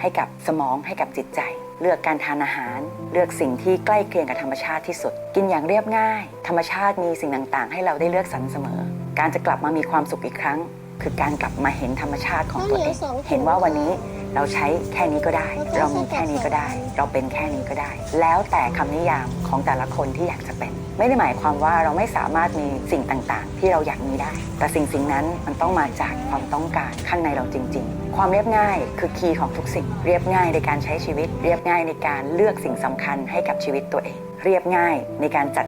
ให้กับสมองให้กับจิตใจ เลือกการทานอาหาร เลือกสิ่งที่ใกล้เคียงกับธรรมชาติที่สุด กินอย่างเรียบง่าย ธรรมชาติมีสิ่งต่างๆ ให้เราได้เลือกสรรเสมอ การจะกลับมามีความสุขอีกครั้ง คือการกลับมาเห็นธรรมชาติของตัวเอง เห็นว่าวันนี้ เราใช้แค่นี้ก็ได้ เรามีแค่นี้ก็ได้ เราเป็นแค่นี้ก็ได้ แล้วแต่คำนิยามของแต่ละคนที่อยากจะเป็น ไม่ได้หมายความว่าเราไม่สามารถมีสิ่งต่างๆ ที่เราอยากมีได้ แต่สิ่งสิ่งนั้นมันต้องมาจากความต้องการข้างในเราจริง ๆ ความเรียบง่ายคือคีย์ของทุกสิ่ง เรียบง่ายในการใช้ชีวิต เรียบง่ายในการเลือกสิ่งสำคัญให้กับชีวิตตัวเอง เรียบง่ายในการจัด